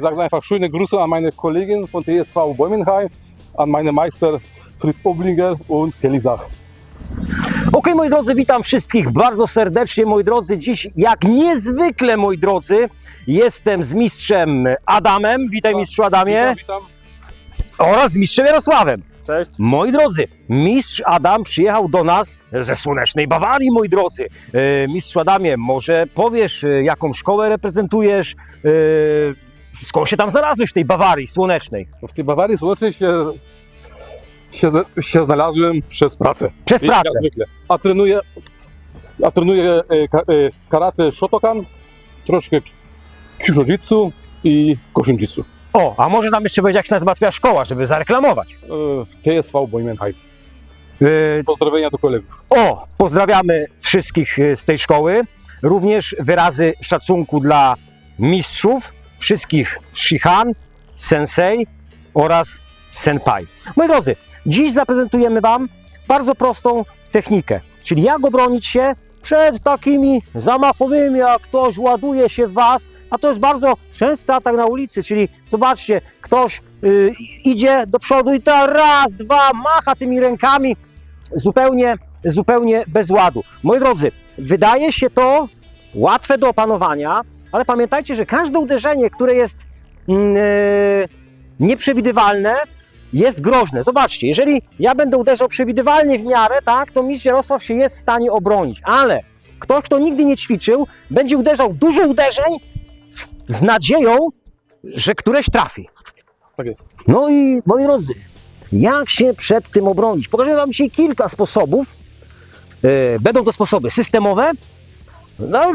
Ich sage einfach schöne Grüße an meine Kollegin von TSV Bäumenheim, an meine Meister Fritz Oblinger und Kelly Sach. Okej, moi drodzy, witam wszystkich bardzo serdecznie, moi drodzy. Dziś, jak niezwykle, moi drodzy, jestem z mistrzem Adamem. Witaj, mistrzu Adamie. Witam, witam. Oraz z mistrzem Jarosławem. Cześć. Moi drodzy, mistrz Adam przyjechał do nas ze słonecznej Bawarii, moi drodzy. E, mistrzu Adamie, może powiesz, e, jaką szkołę reprezentujesz? E, skąd się tam znalazłeś w tej Bawarii słonecznej? W tej Bawarii Słonecznej się, się, się znalazłem przez pracę. Przez Jak pracę. zwykle. A trenuję, a trenuję e, ka, e, karate Shotokan, troszkę Kyujitsu i Koshinjitsu. O, a może nam jeszcze powiedzieć, jak się nazywa twoja szkoła, żeby zareklamować? E, TSV Bäumenheim. E, Pozdrowienia do kolegów. O, pozdrawiamy wszystkich e, z tej szkoły. Również wyrazy szacunku dla mistrzów, wszystkich shihan, sensei oraz senpai. Moi drodzy, dziś zaprezentujemy Wam bardzo prostą technikę, czyli jak obronić się przed takimi zamachowymi, jak ktoś ładuje się w Was, a to jest bardzo częsty atak na ulicy, czyli zobaczcie, ktoś y, idzie do przodu i to raz, dwa, macha tymi rękami, zupełnie, zupełnie bez ładu. Moi drodzy, wydaje się to łatwe do opanowania, ale pamiętajcie, że każde uderzenie, które jest e, nieprzewidywalne, jest groźne. Zobaczcie, jeżeli ja będę uderzał przewidywalnie w miarę, tak, to mistrz Jarosław się jest w stanie obronić, ale ktoś, kto nigdy nie ćwiczył, będzie uderzał dużo uderzeń z nadzieją, że któreś trafi. Tak jest. No i moi drodzy, jak się przed tym obronić? Pokażę Wam dzisiaj kilka sposobów. E, Będą to sposoby systemowe. No,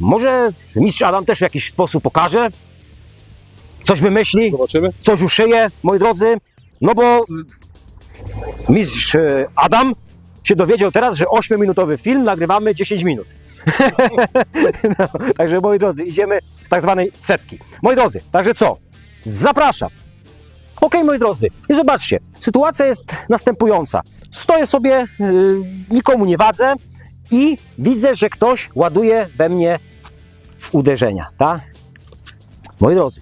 może mistrz Adam też w jakiś sposób pokaże. Coś wymyśli, Zobaczymy. coś uszyje, moi drodzy. No bo mistrz e, Adam się dowiedział teraz, że 8-minutowy film nagrywamy 10 minut. no, także moi drodzy, idziemy z tak zwanej setki. Moi drodzy, także co? Zapraszam. Okej, moi drodzy, i zobaczcie, sytuacja jest następująca. Stoję sobie, yy, nikomu nie wadzę i widzę, że ktoś ładuje we mnie uderzenia, tak? Moi drodzy,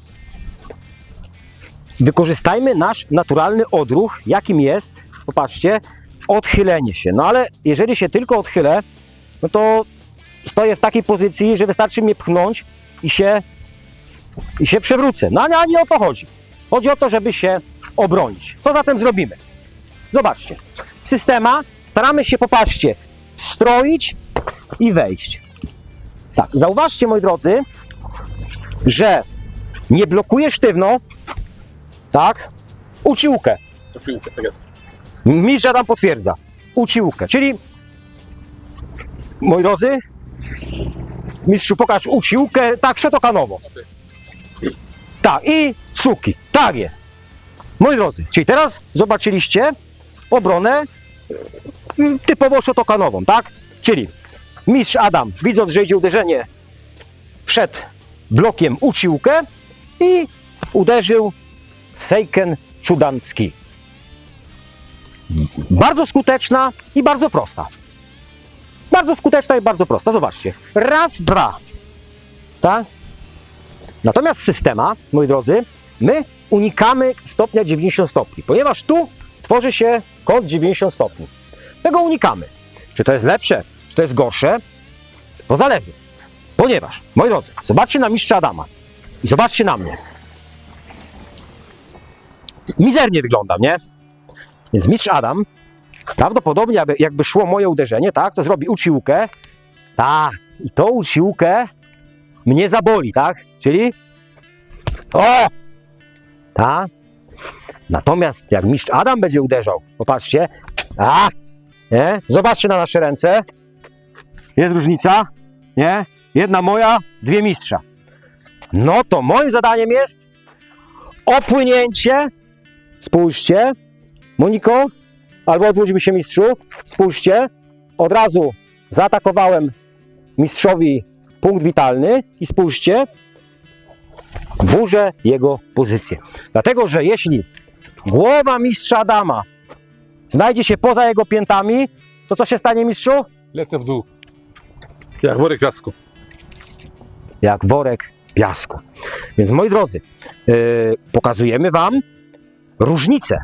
wykorzystajmy nasz naturalny odruch, jakim jest, popatrzcie, odchylenie się. No ale jeżeli się tylko odchylę, no to stoję w takiej pozycji, że wystarczy mnie pchnąć i się, i się przewrócę. No a nie o to chodzi. Chodzi o to, żeby się obronić. Co zatem zrobimy? Zobaczcie. Systema staramy się, popatrzcie, stroić i wejść. Tak, zauważcie, moi drodzy, że nie blokuję sztywno, tak, uciłkę. Tak jest. Mistrz Adam potwierdza. Uciłkę, czyli moi drodzy, mistrzu pokaż uciłkę, tak, szotokanowo. Tak, i suki, tak jest. Moi drodzy, czyli teraz zobaczyliście obronę typowo szotokanową, tak? Czyli mistrz Adam, widząc, że idzie uderzenie przed blokiem uciłkę i uderzył Seiken Chudanski. Bardzo skuteczna i bardzo prosta. Bardzo skuteczna i bardzo prosta. Zobaczcie. Raz, dwa. Tak? Natomiast systema, moi drodzy, my unikamy stopnia 90 stopni, ponieważ tu tworzy się kąt 90 stopni. Tego unikamy. Czy to jest lepsze, czy to jest gorsze? To zależy. Ponieważ, moi drodzy, zobaczcie na mistrza Adama i zobaczcie na mnie. Mizernie wyglądam, nie? Więc mistrz Adam prawdopodobnie jakby, szło moje uderzenie, tak, to zrobi uciłkę. Tak, i tą uciłkę mnie zaboli, tak? Czyli o! Tak? Natomiast jak mistrz Adam będzie uderzał, popatrzcie, a, nie? Zobaczcie na nasze ręce. Jest różnica, nie? Jedna moja, dwie mistrza. No to moim zadaniem jest opłynięcie. Spójrzcie, Moniko, albo odwróćmy się mistrzu. Spójrzcie, od razu zaatakowałem mistrzowi punkt witalny i spójrzcie, burzę jego pozycję. Dlatego, że jeśli głowa mistrza Adama znajdzie się poza jego piętami, to co się stanie mistrzu? Lecę w dół. Jak worek piasku. Jak worek piasku. Więc moi drodzy, e, pokazujemy Wam różnice.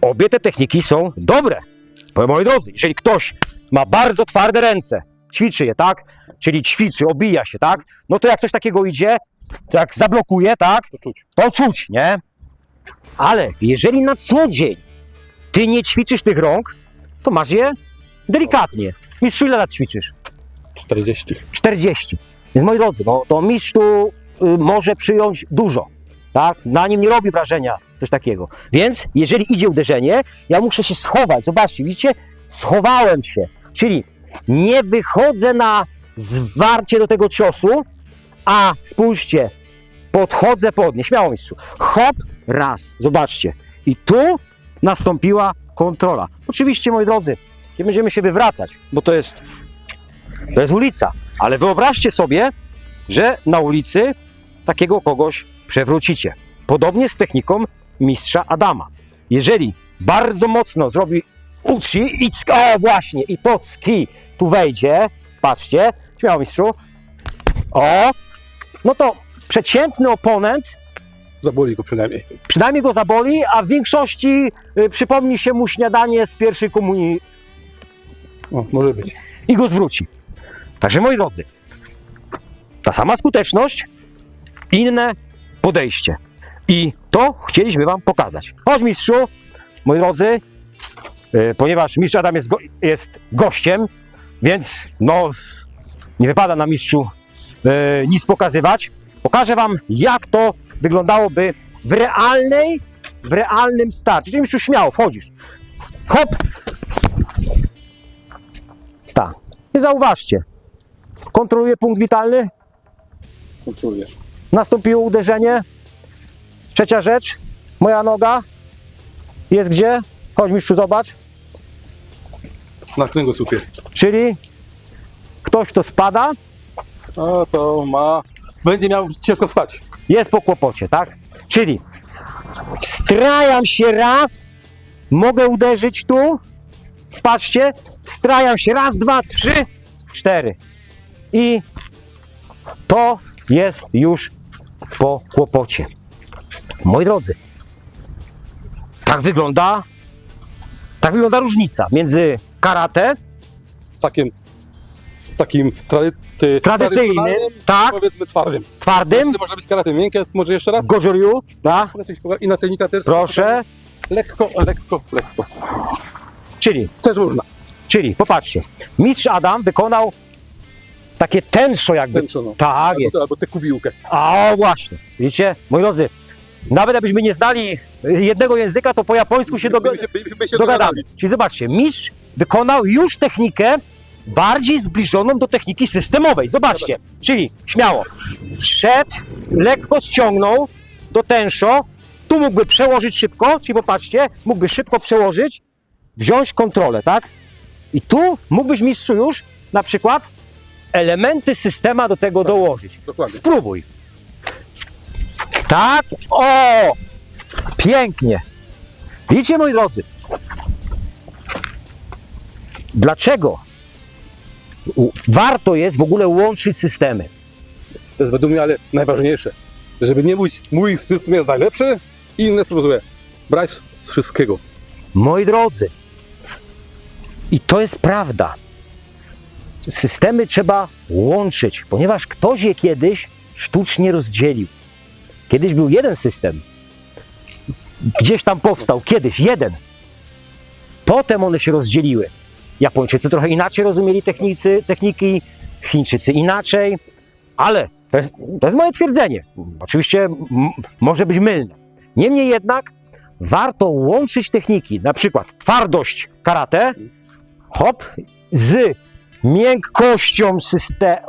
Obie te techniki są dobre. Bo moi drodzy, jeżeli ktoś ma bardzo twarde ręce, ćwiczy je, tak? Czyli ćwiczy, obija się, tak? No to jak coś takiego idzie, to jak zablokuje, tak? To czuć. To czuć, nie? Ale jeżeli na co dzień ty nie ćwiczysz tych rąk, to masz je delikatnie. Mistrzu, ile lat ćwiczysz? 40. 40. Więc moi drodzy, no to mistrz tu y, może przyjąć dużo. Tak? Na nim nie robi wrażenia coś takiego. Więc jeżeli idzie uderzenie, ja muszę się schować. Zobaczcie, widzicie? Schowałem się. Czyli nie wychodzę na zwarcie do tego ciosu, a spójrzcie, podchodzę pod nie. Śmiało mistrzu. Hop, raz. Zobaczcie. I tu nastąpiła kontrola. Oczywiście, moi drodzy, nie będziemy się wywracać, bo to jest to jest ulica. Ale wyobraźcie sobie, że na ulicy takiego kogoś przewrócicie. Podobnie z techniką mistrza Adama. Jeżeli bardzo mocno zrobi uci i o właśnie, i to ski tu wejdzie, patrzcie, śmiało mistrzu, o, no to przeciętny oponent Zaboli go przynajmniej. przynajmniej go zaboli, a w większości y, przypomni się mu śniadanie z pierwszej komunii O, może być. i go zwróci. Także moi drodzy, ta sama skuteczność, inne podejście. I to chcieliśmy Wam pokazać. Chodź mistrzu, moi drodzy, e, ponieważ mistrz Adam jest, go, jest gościem, więc no nie wypada na mistrzu e, nic pokazywać. Pokażę Wam, jak to wyglądałoby w realnej, w realnym starcie. Czyli mistrzu śmiało, wchodzisz. Hop! Tak. I zauważcie, kontroluje punkt witalny, Kontroluję. nastąpiło uderzenie. Trzecia rzecz, moja noga jest gdzie? Chodź mistrzu, zobacz. Na kręgosłupie. Czyli ktoś, kto spada, A to ma... Będzie miał ciężko wstać. Jest po kłopocie, tak? Czyli wstrajam się raz, mogę uderzyć tu, patrzcie, wstrajam się raz, dwa, trzy, cztery. I to jest już po kłopocie. Moi drodzy, tak wygląda, tak wygląda różnica między karate, Takim... Takim trady, ty, Tradycyjnym, tak. Powiedzmy twardym. twardym, Może być karate miękkie, może jeszcze raz? gożoriu, tak? Na technika też. proszę, Lekko, lekko, lekko. czyli Też można. Czyli popatrzcie, mistrz Adam wykonał takie tęczo jakby. Tęczono. Tak Albo, jest. albo tę kubiłkę. A o, właśnie. Widzicie, moi drodzy, nawet jakbyśmy nie znali jednego języka, to po japońsku się, doga- się, się dogadamy. dogadali. Czyli zobaczcie, mistrz wykonał już technikę bardziej zbliżoną do techniki systemowej. Zobaczcie, czyli śmiało, wszedł, lekko ściągnął do tęższo, tu mógłby przełożyć szybko, czyli popatrzcie, mógłby szybko przełożyć, wziąć kontrolę, tak? I tu mógłbyś mistrzu już na przykład elementy systema do tego dołożyć. Dokładnie. Spróbuj. Tak, o! Pięknie. Widzicie, moi drodzy, dlaczego warto jest w ogóle łączyć systemy? To jest według mnie ale najważniejsze. Żeby nie mówić, mój system jest najlepszy i inne spróbuję. Brać z wszystkiego. Moi drodzy, i to jest prawda. Systemy trzeba łączyć, ponieważ ktoś je kiedyś sztucznie rozdzielił. Kiedyś był jeden system. Gdzieś tam powstał, kiedyś jeden. Potem one się rozdzieliły. Japończycy trochę inaczej rozumieli technicy, techniki, Chińczycy inaczej, ale to jest, to jest moje twierdzenie. Oczywiście może być mylne. Niemniej jednak warto łączyć techniki, na przykład twardość karate, hop, z miękkością systemu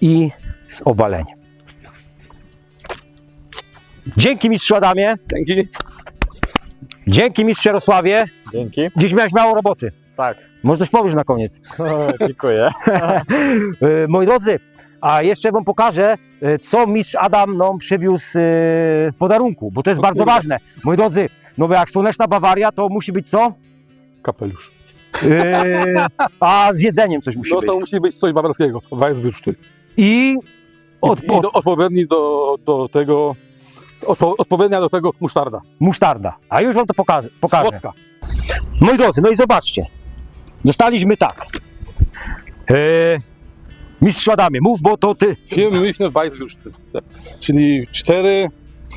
i z obaleniem. Dzięki mistrzu Adamie, Dzięki. Dzięki mistrzu Jarosławie. Dzięki. Dziś miałeś mało roboty. Tak. Może coś powiesz na koniec. Dziękuję. E, Moi drodzy, a jeszcze wam pokażę, e, co mistrz Adam nam przywiózł e, w podarunku, bo to jest O bardzo kurde. ważne. Moi drodzy, no bo jak słoneczna Bawaria, to musi być co? Kapelusz. E, a z jedzeniem coś musi No być. to musi być coś bawarskiego. Weź wyrzutuj. i, I, od, i do, odpowiedni do, do tego, odpo, odpowiednia do tego musztarda. musztarda. A już wam to pokażę. pokażę. Słodka. Moi drodzy, no i zobaczcie. Dostaliśmy tak. E, mistrzu Adamie, mów, bo to ty. Firmy Münchner Weißwürste, czyli cztery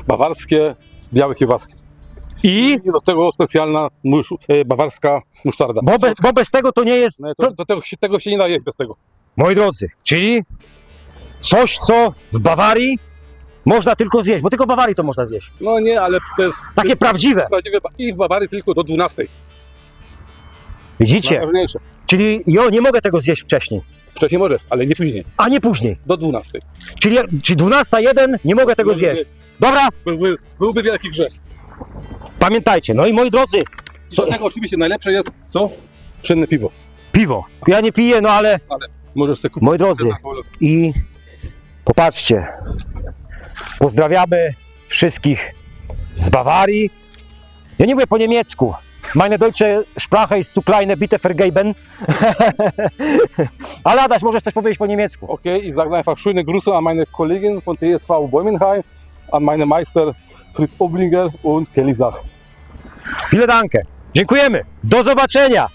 bawarskie białe kiełbaski. I, I do tego specjalna musz, e, bawarska musztarda. bo, be, bo bez tego to nie jest, No, to, to, to, tego, się, tego się nie da jeść bez tego. moi drodzy, czyli coś, co w Bawarii można tylko zjeść, bo tylko w Bawarii to można zjeść. No nie, ale to jest Takie prawdziwe. prawdziwe ba- i w Bawarii tylko do 12. Widzicie? Najważniejsze. Czyli ja nie mogę tego zjeść wcześniej, Wcześniej możesz, ale nie później. a nie później. Do 12. Czyli, czyli 12.1 nie mogę tego zjeść. Dobra, Byłby, byłby wielki grzech. pamiętajcie. No i moi drodzy, I do tego oczywiście najlepsze jest co? Pszenne piwo. piwo. Ja nie piję, no ale Ale możesz sobie kupić. moi drodzy, i popatrzcie. Pozdrawiamy wszystkich z Bawarii. Ja nie mówię po niemiecku. Meine deutsche Sprache ist zu kleine, bitte vergeben. Ale Adaś, możesz coś powiedzieć po niemiecku. Okay, ich sage einfach schöne Grüße an meine Kollegin von TSV Bäumenheim, an meine Meister Fritz Oblinger und Kelly Sach. Chwilę dankę. Dziękujemy. Do zobaczenia.